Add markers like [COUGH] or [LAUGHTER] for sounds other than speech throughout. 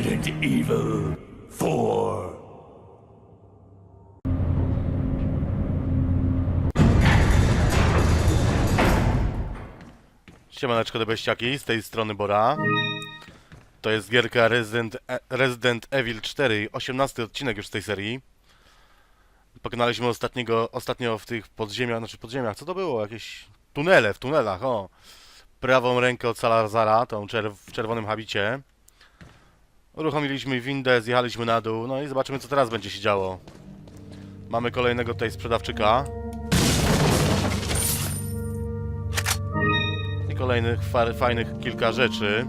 Resident Evil 4. Siemaneczko do beściaki, z tej strony Bora. To jest gierka Resident, E- Resident Evil 4, 18 odcinek już z tej serii. Pokonaliśmy ostatniego, ostatnio w tych podziemiach, znaczy podziemiach, co to było? Jakieś tunele, w tunelach, o. Prawą rękę od Salazara, tą czer w czerwonym habicie. Uruchomiliśmy windę, zjechaliśmy na dół, no i zobaczymy co teraz będzie się działo. Mamy kolejnego tutaj sprzedawczyka. I kolejnych fa- fajnych kilka rzeczy.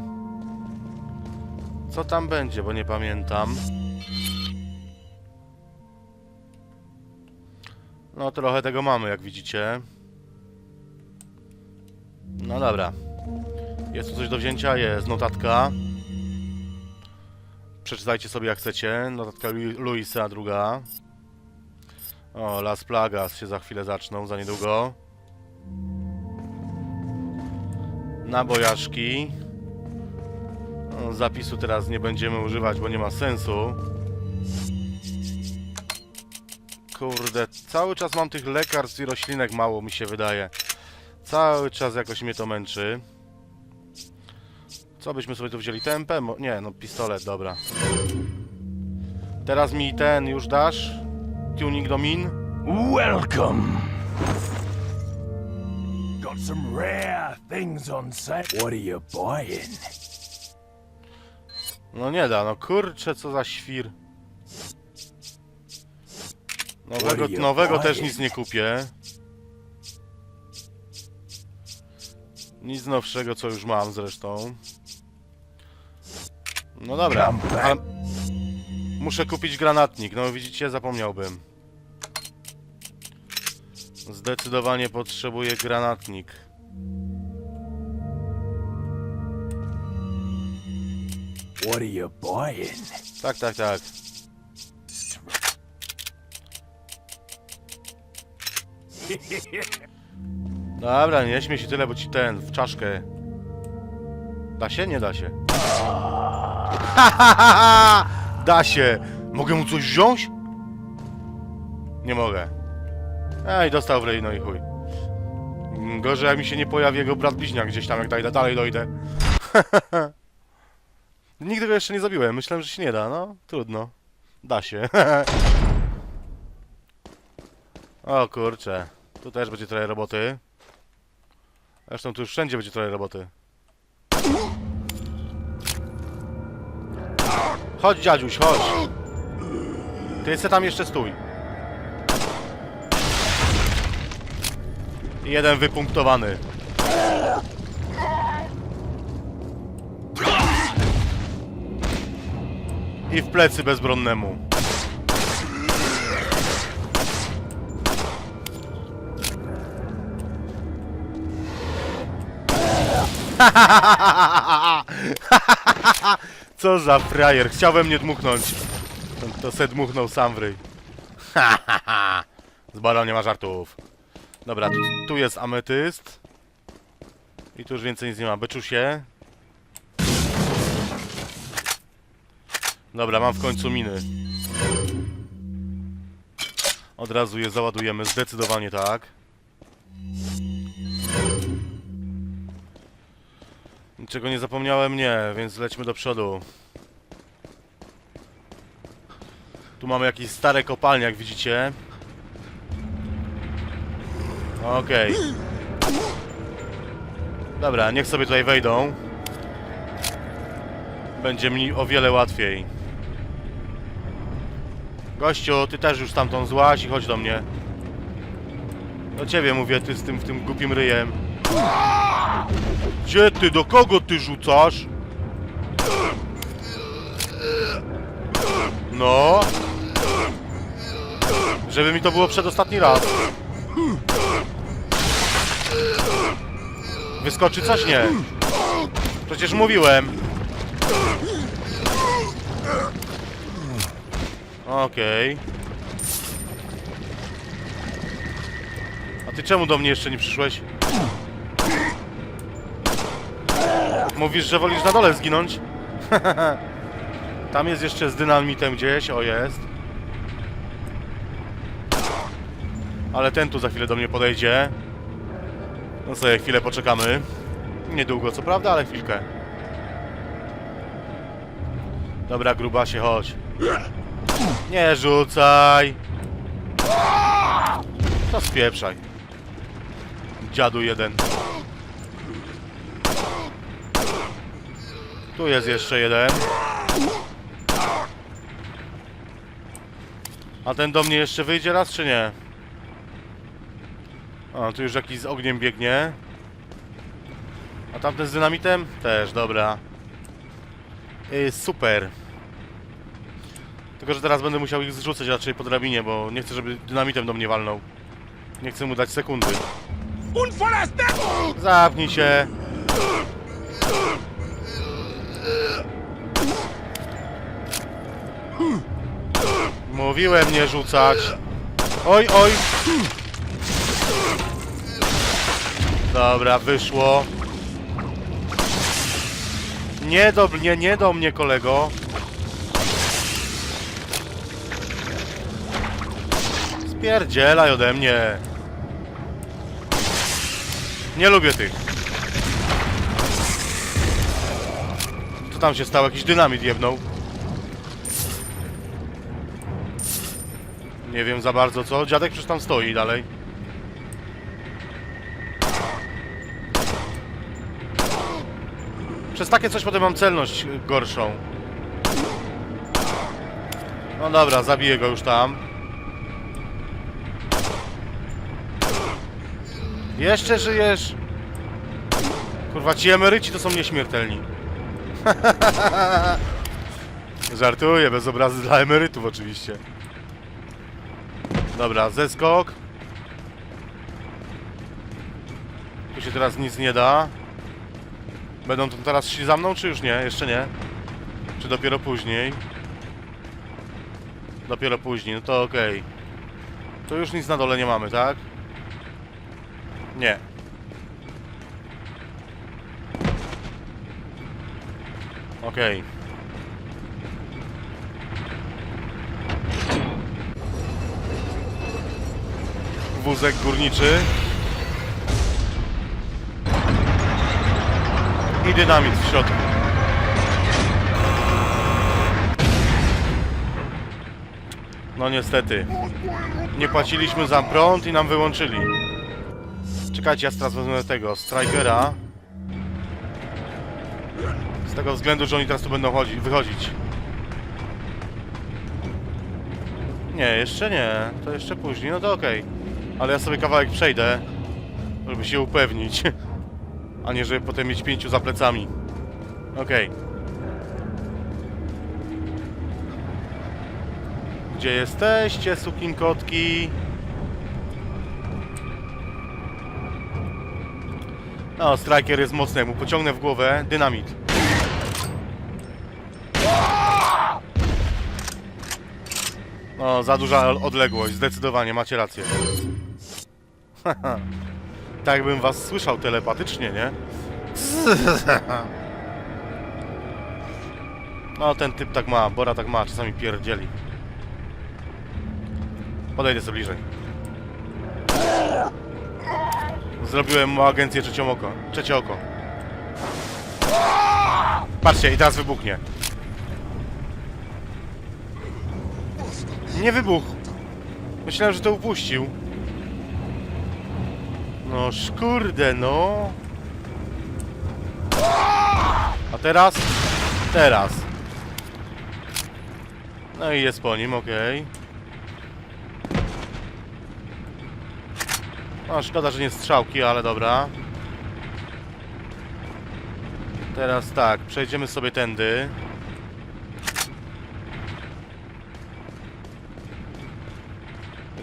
Co tam będzie, bo nie pamiętam. No trochę tego mamy, jak widzicie. No dobra. Jest tu coś do wzięcia? Jest. Notatka. Przeczytajcie sobie jak chcecie. Notatka Lu- Luisa, druga. O, Las Plagas się za chwilę zaczną, za niedługo. Nabojaszki. Zapisu teraz nie będziemy używać, bo nie ma sensu. Kurde, cały czas mam tych lekarstw i roślinek mało mi się wydaje. Cały czas jakoś mnie to męczy. Co byśmy sobie tu wzięli? TMP? Mo- Nie, no pistolet, dobra. Teraz mi ten już dasz? Tuning do min? Welcome. Got some rare things on sale. What are you buying? No nie da, no kurczę, co za świr. Nowego, nowego też nic nie kupię. Nic nowszego, co już mam zresztą. No dobra, ale muszę kupić granatnik, no widzicie, zapomniałbym. Zdecydowanie potrzebuję granatnik. What are you buying? Tak, tak, tak. Dobra, nie śmiej się tyle, bo ci ten, w czaszkę. Da się? Nie da się. [LAUGHS] da się! Mogę mu coś wziąć? Nie mogę. Ej, dostał w rej, no i chuj. Gorzej jak mi się nie pojawi jego brat bliźniak gdzieś tam, jak dalej, dalej dojdę. [LAUGHS] Nigdy go jeszcze nie zabiłem. Myślałem, że się nie da. No, trudno. Da się. [LAUGHS] o kurczę. Tu też będzie trochę roboty. Zresztą tu już wszędzie będzie trochę roboty. Chodź dziadziuś, chodź. Ty se tam jeszcze stój. Jeden wypunktowany. I w plecy bezbronnemu. [LAUGHS] Co za frajer, chciałem mnie dmuchnąć. To, to se dmuchnął sam w ryj. [LAUGHS] Z nie ma żartów. Dobra, tu, tu jest ametyst. I tu już więcej nic nie ma. Beczusie. Dobra, mam w końcu miny. Od razu je załadujemy, zdecydowanie tak. Niczego nie zapomniałem, nie, więc lećmy do przodu. Tu mamy jakieś stare kopalnie, jak widzicie. Okej. Dobra, niech sobie tutaj wejdą. Będzie mi o wiele łatwiej. Gościu, ty też już tamtąd złaś i chodź do mnie. Do ciebie mówię, ty z tym, w tym głupim ryjem. Gdzie ty? Do kogo ty rzucasz? No. Żeby mi to było przedostatni raz. Wyskoczy coś? Nie. Przecież mówiłem. Okej. A ty czemu do mnie jeszcze nie przyszłeś? Mówisz, że wolisz na dole zginąć? [LAUGHS] Tam jest jeszcze z dynamitem gdzieś, o jest. Ale ten tu za chwilę do mnie podejdzie. No sobie chwilę poczekamy. Niedługo co prawda, ale chwilkę. Dobra, grubasie, chodź. Nie rzucaj. To spieprzaj. Dziadu jeden. Tu jest jeszcze jeden. A ten do mnie jeszcze wyjdzie raz, czy nie? A, tu już jakiś z ogniem biegnie. A tamten z dynamitem? Też, dobra. Yy, super. Tylko, że teraz będę musiał ich zrzucać raczej po drabinie, bo nie chcę, żeby dynamitem do mnie walnął. Nie chcę mu dać sekundy. Zapnij się. Mówiłem nie rzucać. Oj, oj. Dobra, wyszło. Nie do mnie, nie do mnie, kolego. Spierdzielaj ode mnie. Nie lubię tych. Tam się stało? Jakiś dynamit jebnął. Nie wiem za bardzo co. Dziadek przecież tam stoi dalej. Przez takie coś potem mam celność gorszą. No dobra, zabiję go już tam. Jeszcze żyjesz? Kurwa, ci emeryci to są nieśmiertelni. [LAUGHS] Żartuję, bez obrazy dla emerytów oczywiście. Dobra, zeskok. Tu się teraz nic nie da. Będą tu teraz szli za mną, czy już nie? Jeszcze nie? Czy dopiero później? Dopiero później, no to okej. Tu już nic na dole nie mamy, tak? Nie. Okej. Wózek górniczy. I dynamit w środku. No niestety. Nie płaciliśmy za prąd i nam wyłączyli. Czekajcie, ja teraz wezmę tego Strikera. Z tego względu, że oni teraz tu będą chodzi, wychodzić. Nie, jeszcze nie. To jeszcze później, no to okej. Ale ja sobie kawałek przejdę, żeby się upewnić. [LAUGHS] A nie, żeby potem mieć pięciu za plecami. Okej. Gdzie jesteście, sukinkotki? No, striker jest mocny, mu pociągnę w głowę. Dynamit. No, za duża odległość, zdecydowanie, macie rację. [LAUGHS] tak bym was słyszał telepatycznie, nie? [LAUGHS] No, ten typ tak ma, Bora tak ma, czasami pierdzieli. Podejdę sobie bliżej. Zrobiłem mu agencję trzecią oko. Trzecie oko. Patrzcie, i teraz wybuchnie. Nie wybuchł. Myślałem, że to upuścił. No szkurde, no. A teraz? Teraz. No i jest po nim, okej. No szkoda, że nie strzałki, ale dobra. Teraz tak, przejdziemy sobie tędy.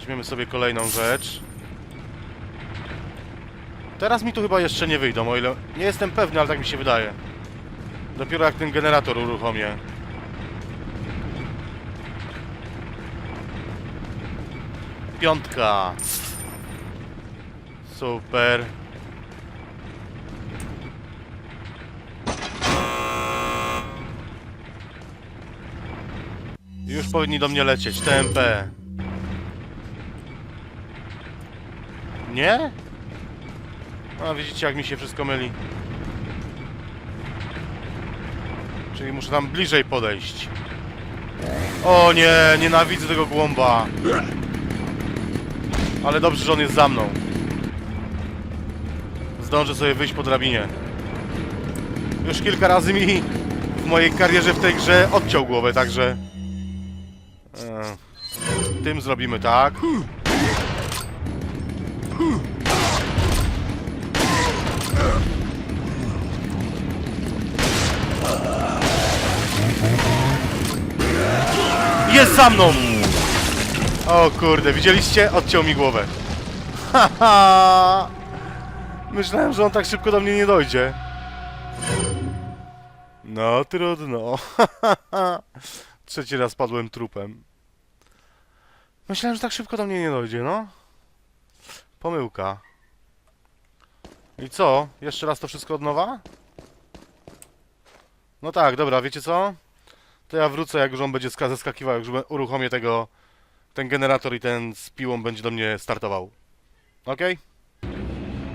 Weźmiemy sobie kolejną rzecz. Teraz mi tu chyba jeszcze nie wyjdą, o ile... Nie jestem pewny, ale tak mi się wydaje. Dopiero jak ten generator uruchomię. Piątka. Super. Już powinni do mnie lecieć. TMP. Nie? A widzicie jak mi się wszystko myli. Czyli muszę tam bliżej podejść. O nie, nienawidzę tego głąba. Ale dobrze, że on jest za mną. Zdążę sobie wyjść po drabinie. Już kilka razy mi w mojej karierze w tej grze odciął głowę, także... E, tym zrobimy tak. Jest za mną! O kurde, widzieliście? Odciął mi głowę. Haha! Myślałem, że on tak szybko do mnie nie dojdzie. No, trudno. Trzeci raz padłem trupem. Myślałem, że tak szybko do mnie nie dojdzie, no. Pomyłka. I co? Jeszcze raz to wszystko od nowa? No tak, dobra, wiecie co? To ja wrócę, jak już on będzie ska- zeskakiwał, jak już uruchomię tego... Ten generator i ten z piłą będzie do mnie startował. Okej?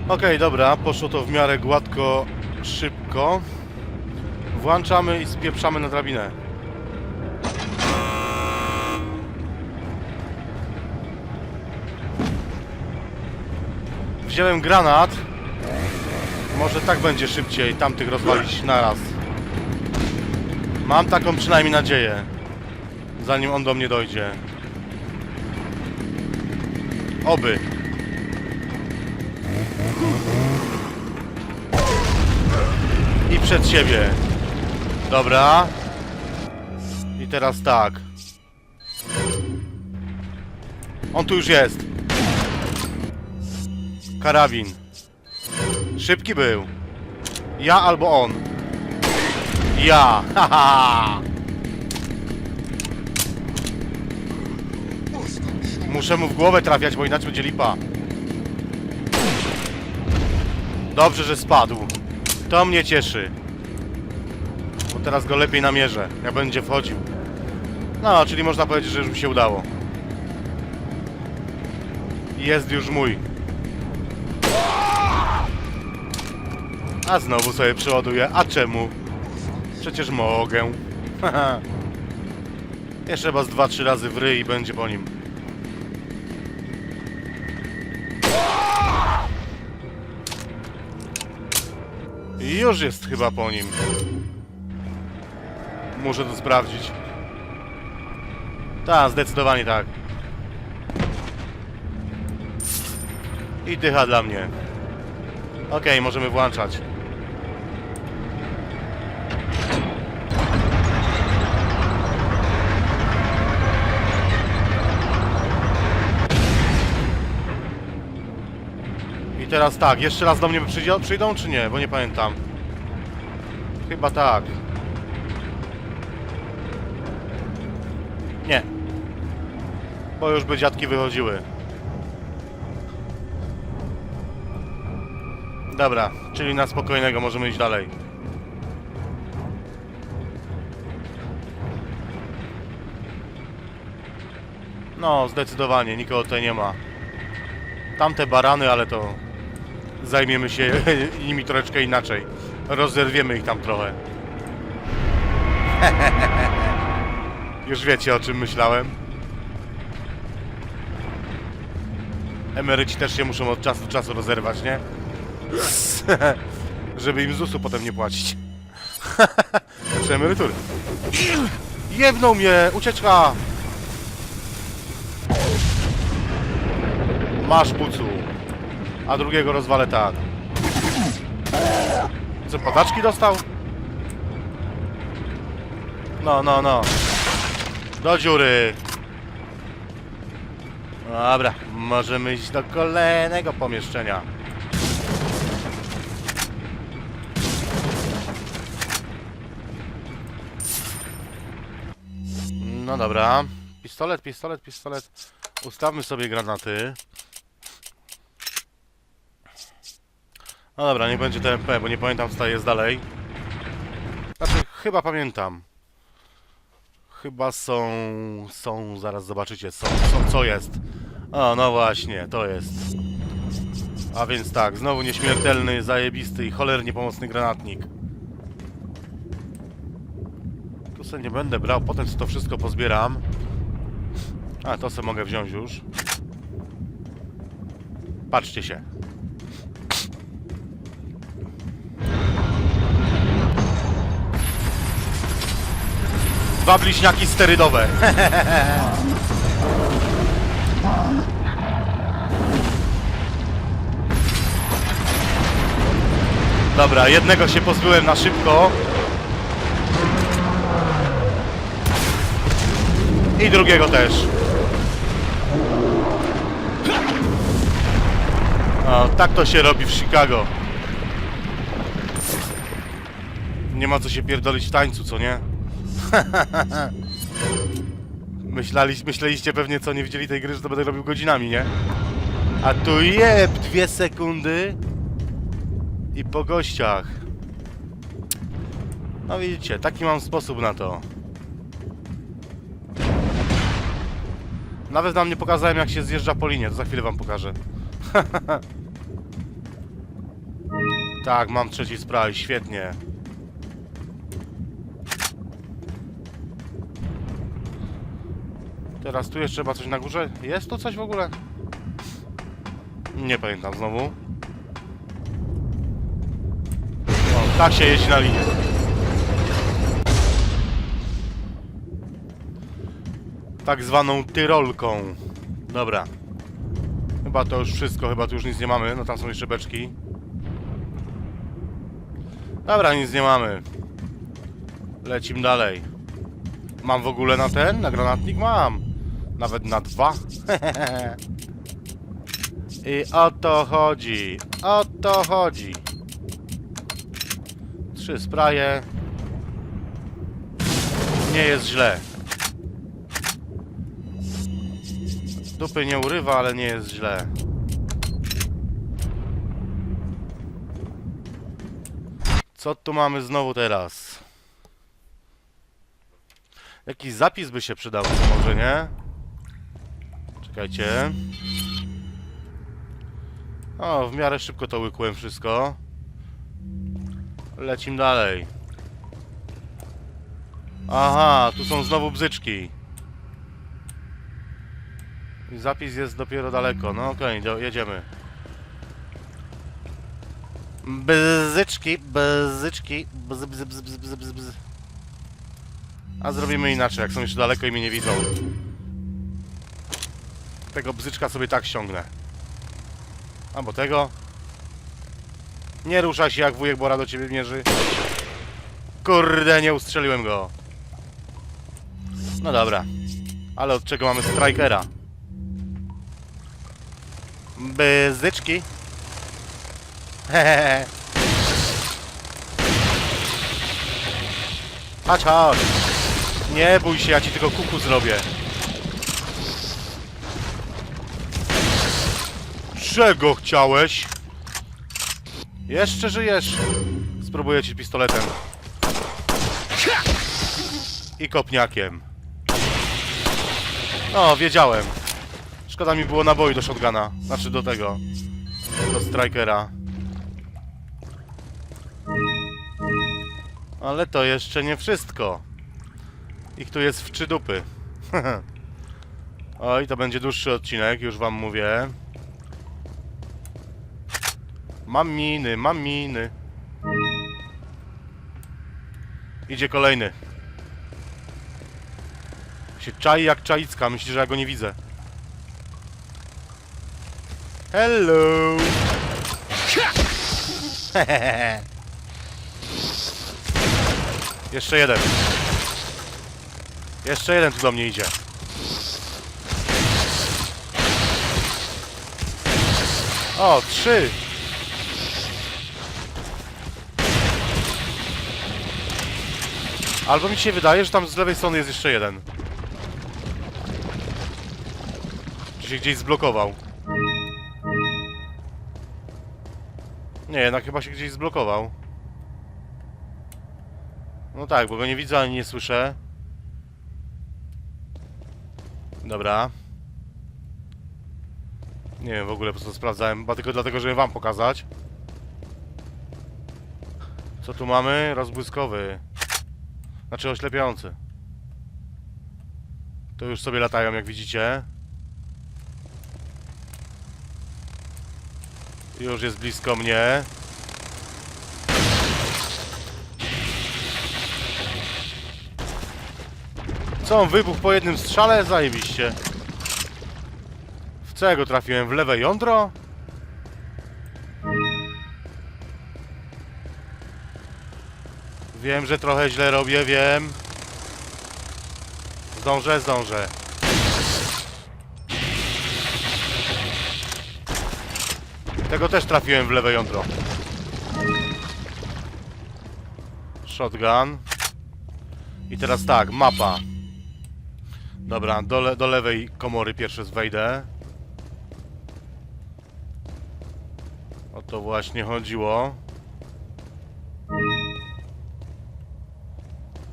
Okej, dobra, poszło to w miarę gładko, szybko. Włączamy i spieprzamy na drabinę. Wziąłem granat. Może tak będzie szybciej tamtych rozwalić naraz. Mam taką przynajmniej nadzieję. Zanim on do mnie dojdzie. Oby. I przed siebie. Dobra. I teraz tak. On tu już jest. Karabin. Szybki był. Ja albo on. Ja. Haha. Muszę mu w głowę trafiać, bo inaczej będzie lipa. Dobrze, że spadł. To mnie cieszy. Bo teraz go lepiej namierzę, jak będzie wchodził. No, czyli można powiedzieć, że już mi się udało. Jest już mój. A znowu sobie przeładuję. A czemu? Przecież mogę. [LAUGHS] Jeszcze chyba z 2-3 razy w ryj i będzie po nim. Już jest chyba po nim. Muszę to sprawdzić. Tak, zdecydowanie tak. I dycha dla mnie. Okej, możemy włączać. Teraz tak, jeszcze raz do mnie przyjdzie, przyjdą czy nie? Bo nie pamiętam. Chyba tak. Nie. Bo już by dziadki wychodziły. Dobra, czyli na spokojnego możemy iść dalej. No, zdecydowanie, nikogo tutaj nie ma. Tamte barany, ale to zajmiemy się [LAUGHS] nimi troszeczkę inaczej. Rozerwiemy ich tam trochę. [LAUGHS] Już wiecie o czym myślałem. Emeryci też się muszą od czasu do czasu rozerwać, nie? [LAUGHS] Żeby im ZUS-u potem nie płacić. Znaczy emerytury. Jebnął mnie! Ucieczka! Masz bucu. A drugiego rozwalę tak. Co, padaczki dostał? No, no, no. Do dziury. Dobra, możemy iść do kolejnego pomieszczenia. No dobra. Pistolet, pistolet, pistolet. Ustawmy sobie granaty. No dobra, nie będzie TMP, bo nie pamiętam co jest dalej. Znaczy, chyba pamiętam. chyba są... są... zaraz zobaczycie, są, są, co jest. O, no właśnie, to jest. A więc tak, znowu nieśmiertelny, zajebisty i cholernie pomocny granatnik. Tu sobie nie będę brał, potem sobie to wszystko pozbieram. A, to sobie mogę wziąć już. Patrzcie się. Dwa bliźniaki sterydowe. [LAUGHS] Dobra, jednego się pozbyłem na szybko. I drugiego też. O, tak to się robi w Chicago. Nie ma co się pierdolić w tańcu, co nie? [LAUGHS] Myślali, myśleliście pewnie, co nie widzieli tej gry, że to będę robił godzinami, nie? A tu jeb, dwie sekundy i po gościach. No widzicie, taki mam sposób na to. Nawet wam nie pokazałem, jak się zjeżdża po linie, to za chwilę wam pokażę. [LAUGHS] tak, mam trzeci spray, świetnie. Teraz tu jeszcze chyba coś na górze. Jest tu coś w ogóle? Nie pamiętam znowu. O, tak się jeździ na linie. Tak zwaną tyrolką. Dobra. Chyba to już wszystko, chyba tu już nic nie mamy. No tam są jeszcze beczki. Dobra, nic nie mamy. Lecim dalej. Mam w ogóle na ten? Na granatnik? Mam. Nawet na dwa. [LAUGHS] I o to chodzi. O to chodzi. Trzy spraje. Nie jest źle. Dupy nie urywa, ale nie jest źle. Co tu mamy znowu teraz? Jakiś zapis by się przydał, może nie? Czekajcie. O, w miarę szybko to łykłem wszystko. Lecim dalej. Aha, tu są znowu bzyczki. Zapis jest dopiero daleko. No okej, do- jedziemy. Bzyczki, bzyczki, bz, bz, bz, bz, bz, bz, bz. A zrobimy inaczej, jak są jeszcze daleko i mnie nie widzą. Tego bzyczka sobie tak ściągnę. Albo tego. Nie rusza się jak wujek Bora do ciebie mierzy. Kurde, nie ustrzeliłem go. No dobra. Ale od czego mamy strikera? Bzyczki. Hehehe. Chodź, chodź. Nie bój się, ja ci tylko kuku zrobię. Czego chciałeś? Jeszcze żyjesz. Spróbuję ci pistoletem. I kopniakiem. No, wiedziałem. Szkoda mi było naboi do shotguna. Znaczy do tego. Do strikera. Ale to jeszcze nie wszystko. Ich tu jest w trzy dupy. [LAUGHS] Oj, to będzie dłuższy odcinek, już wam mówię. Mam miny, mam miny. Idzie kolejny. Się czai jak czajicka, myśli, że ja go nie widzę. Hello! [LAUGHS] Jeszcze jeden. Jeszcze jeden tu do mnie idzie. O, trzy! Albo mi się wydaje, że tam z lewej strony jest jeszcze jeden. Czy się gdzieś zblokował? Nie, jednak chyba się gdzieś zblokował. No tak, bo go nie widzę ani nie słyszę. Dobra. Nie wiem w ogóle po co sprawdzałem, chyba tylko dlatego, żeby wam pokazać. Co tu mamy? Rozbłyskowy. Znaczy oślepiający. To już sobie latają, jak widzicie. Już jest blisko mnie. Co on wybuchł po jednym strzale? Zajebiście. W co ja go trafiłem? W lewe jądro? Wiem, że trochę źle robię, wiem. Zdążę, zdążę. Tego też trafiłem w lewe jądro. Shotgun. I teraz tak, mapa. Dobra, do, le do lewej komory pierwsze wejdę. O to właśnie chodziło.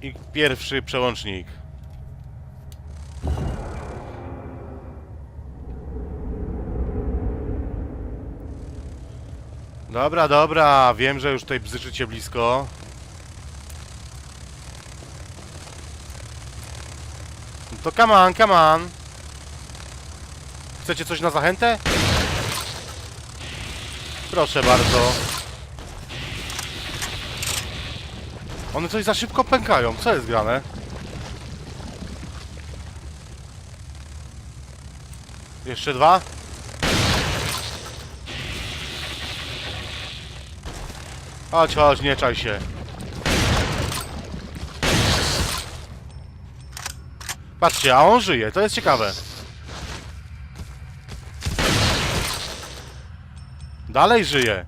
I pierwszy przełącznik. Dobra, dobra, wiem, że już tutaj bzyczycie blisko. No To come on, come on. Chcecie coś na zachętę? Proszę bardzo. One coś za szybko pękają. Co jest grane? Jeszcze dwa? Chodź, chodź, nie czaj się. Patrzcie, a on żyje, to jest ciekawe. Dalej żyje.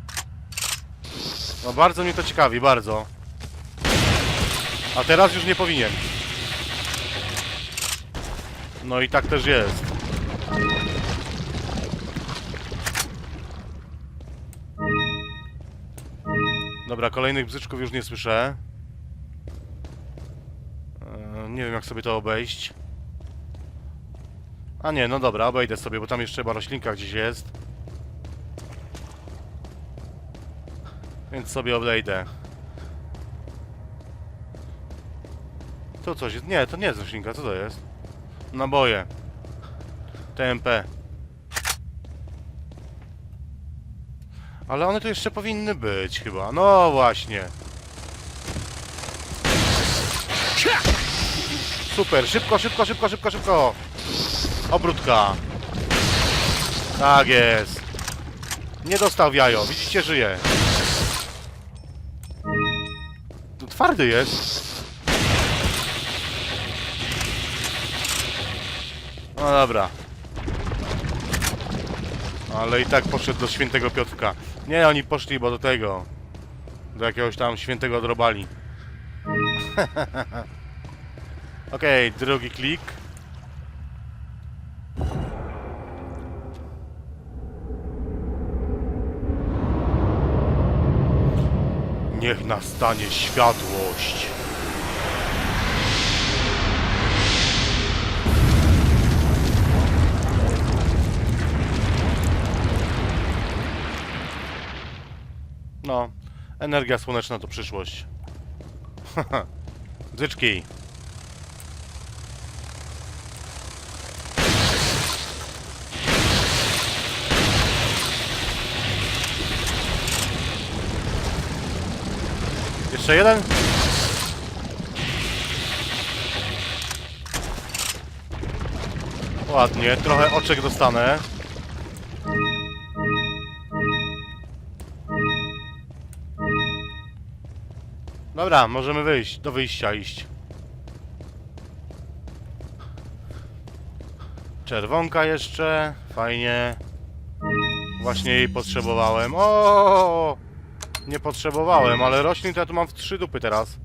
No bardzo mnie to ciekawi, bardzo. A teraz już nie powinien. No i tak też jest. Dobra, kolejnych bzyczków już nie słyszę. Eee, nie wiem jak sobie to obejść. A nie, no dobra, obejdę sobie, bo tam jeszcze chyba roślinka gdzieś jest. Więc sobie obejdę. Tu coś jest. Nie, to nie jest roślinka, co to jest? Naboje. TMP. Ale one tu jeszcze powinny być chyba. No właśnie. Super, szybko, szybko, szybko, szybko, szybko. Obrótka. Tak jest. Nie dostał jajo, widzicie, żyje. Tu twardy jest. No dobra. Ale i tak poszedł do świętego Piotrka. Nie, oni poszli, bo do tego. Do jakiegoś tam świętego drobali. [LAUGHS] Okej, drugi klik. Niech nastanie światłość. No, energia słoneczna to przyszłość. [LAUGHS] Dzyczki. Jeszcze jeden? Ładnie, trochę oczek dostanę. Dobra, możemy wyjść, do wyjścia iść. Czerwonka jeszcze, fajnie. Właśnie jej potrzebowałem. O! Nie potrzebowałem, ale roślin to ja tu mam w trzy dupy teraz.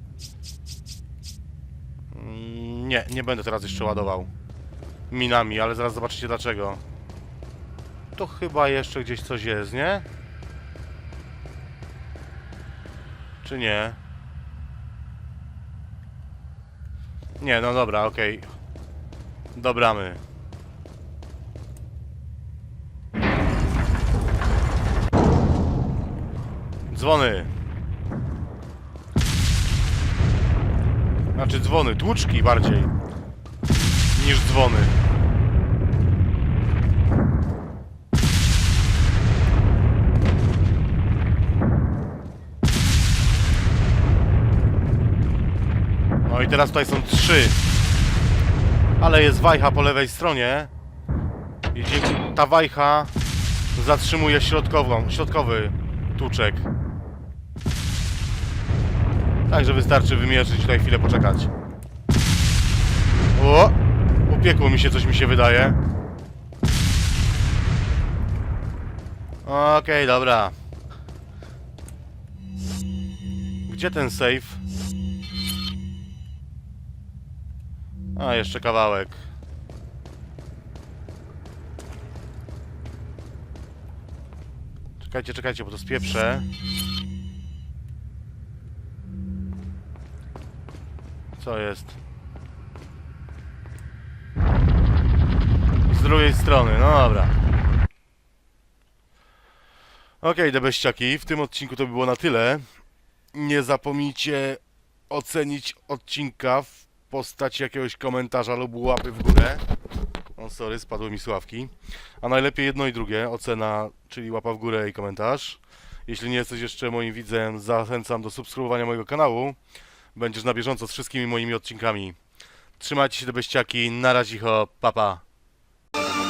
Mm, Nie, nie będę teraz jeszcze ładował. Minami, ale zaraz zobaczycie dlaczego. To chyba jeszcze gdzieś coś jest, nie? Czy nie? Nie, no dobra, okej. Okay. Dobramy. Dzwony. Znaczy dzwony, tłuczki bardziej niż dzwony. I teraz tutaj są trzy. Ale jest wajcha po lewej stronie. I dzięki ta wajcha zatrzymuje środkową, środkowy tłuczek. Także wystarczy wymierzyć, tutaj chwilę poczekać. O! Upiekło mi się, coś mi się wydaje. Okej, dobra. Gdzie ten safe? A, jeszcze kawałek. Czekajcie, czekajcie, bo to spieprzę. Co jest? Z drugiej strony, no dobra. Okej, debeściaki, w tym odcinku to by było na tyle. Nie zapomnijcie ocenić odcinka w postaci jakiegoś komentarza lub łapy w górę. O, sorry, spadły mi sławki. A najlepiej jedno i drugie, ocena, czyli łapa w górę i komentarz. Jeśli nie jesteś jeszcze moim widzem, zachęcam do subskrybowania mojego kanału. Będziesz na bieżąco z wszystkimi moimi odcinkami. Trzymajcie się, debeściaki, na razie, papa. Pa.